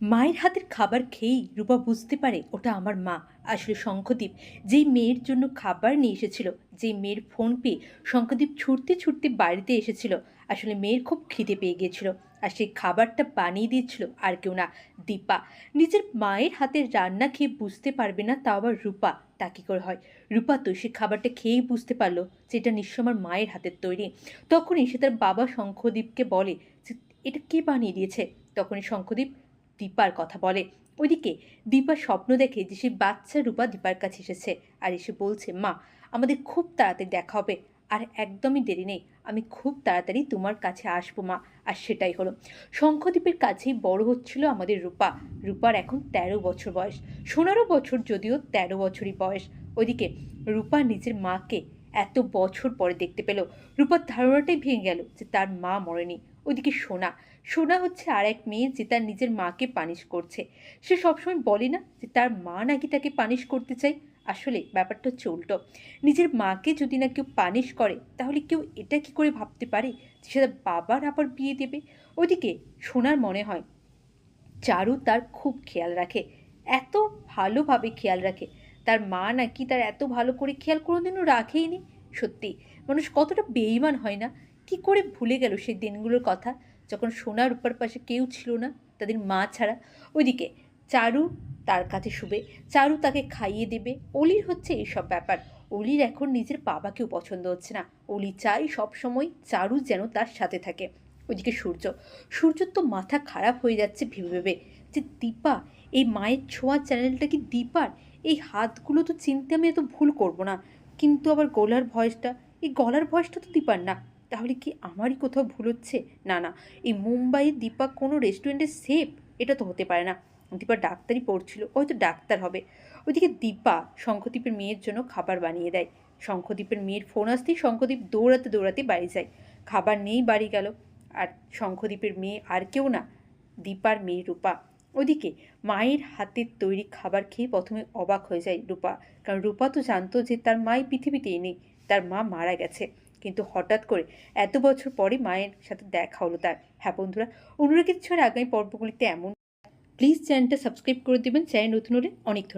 মায়ের হাতের খাবার খেয়েই রূপা বুঝতে পারে ওটা আমার মা। আসলে শঙ্খদ্বীপ যেই মেয়ের জন্য খাবার নিয়ে এসেছিল, যেই মেয়ের ফোন পেয়ে শঙ্খদ্বীপ ছুটতে ছুটতে বাড়িতে এসেছিল, আসলে মেয়ের খুব খিদে পেয়ে গিয়েছিল। আর সেই খাবারটা বানিয়ে দিয়েছিল আর কেউ না। দীপা নিজের মায়ের হাতের রান্না খেয়ে বুঝতে পারবে না, তাও আবার রূপা। তা কী করে হয়? রূপা তো সে খাবারটা খেয়েই বুঝতে পারল যে এটা নিশ্চয় আমার মায়ের হাতের তৈরি। তখনই সে তার বাবা শঙ্খদ্বীপকে বলে যে, এটা কে বানিয়ে দিয়েছে? তখনই শঙ্খদ্বীপ দীপার কথা বলে। ওইদিকে দীপা স্বপ্ন দেখে যে সেই বাচ্চা রূপা দীপার কাছে এসেছে আর এসে বলছে, মা, আমাদের খুব তাড়াতাড়ি দেখা হবে আর একদমই দেরি নেই। আমি খুব তাড়াতাড়ি তোমার কাছে আসব, মা। আর সেটাই হলো। শঙ্খদ্বীপের কাছেই বড় হচ্ছিল আমাদের রূপা। রূপার এখন তেরো বছর বয়স। সোনারও বছর যদিও তেরো বছরই বয়স। ওইদিকে রূপা নিজের মাকে এত বছর পরে দেখতে পেল। রূপার ধারণাটাই ভেঙে গেল যে তার মা মরেনি। ওইদিকে সোনা। সোনা হচ্ছে আর এক মেয়ে যে তার নিজের মাকে পানিশ করছে। সে সবসময় বলে না যে তার মা নাকি তাকে পানিশ করতে চায়। আসলে ব্যাপারটা উল্টো। নিজের মাকে যদি না কেউ পানিশ করে, তাহলে কেউ এটা কি করে ভাবতে পারে যে সে বাবার আবার বিয়ে দেবে? ওদিকে সোনার মনে হয়, চারু তার খুব খেয়াল রাখে, এত ভালোভাবে খেয়াল রাখে। তার মা নাকি তার এত ভালো করে খেয়াল কোনোদিনও রাখেই নি সত্যি, মানুষ কতটা বেইমান হয় না? কি করে ভুলে গেল সেই দিনগুলোর কথা? যখন সোনার উপর পাশে কেউ ছিল না, তাদের মা ছাড়া। ওইদিকে চারু তার কাছে শুবে। চারু তাকে খাইয়ে দেবে। অলির হচ্ছে এইসব ব্যাপার। অলির এখন নিজের বাবাকেও পছন্দ হচ্ছে না। অলি চাই সবসময় চারু যেন তার সাথে থাকে। ওইদিকে সূর্য। সূর্যর তো মাথা খারাপ হয়ে যাচ্ছে ভেবে ভেবে। যে দীপা, এই মায়ের ছোঁয়া চ্যানেলটা কি দীপার? এই হাতগুলো তো চিনতে আমি এত ভুল করব না। কিন্তু আবার গলার ভয়েসটা, এই গলার ভয়েসটা তো দীপার না। তাহলে কি আমারই কোথাও ভুল হচ্ছে? না না, এই মুম্বাইয়ের দীপা কোনো রেস্টুরেন্টে সেফ এটা তো হতে পারে না। দীপা ডাক্তারই পড়ছিল, হয়তো ডাক্তার হবে। ওইদিকে দীপা শঙ্খদ্বীপের মেয়ের জন্য খাবার বানিয়ে দেয়। শঙ্খদ্বীপের মেয়ের ফোন আসতেই শঙ্খদ্বীপ দৌড়াতে দৌড়াতে বাড়ি যায়। খাবার নেই, বাড়ি গেল। আর শঙ্খদ্বীপের মেয়ে আর কেউ না, দীপার মেয়ে রূপা। ওদিকে মায়ের হাতের তৈরি খাবার খেয়ে প্রথমে অবাক হয়ে যায় রূপা। কারণ রূপা তো জানতো যে তার মাই পৃথিবীতেই নেই, তার মা মারা গেছে। কিন্তু হঠাৎ করে এত বছর পরে মায়ের সাথে দেখা হলো তার। হ্যাঁ বন্ধুরা অনুরাগের ছোঁয়ার আগামী পর্বগুলিতে এমন। প্লিজ চ্যানেলটা সাবস্ক্রাইব করে দেবেন চ্যানেল নতুন হলে অনেক ধন্যবাদ।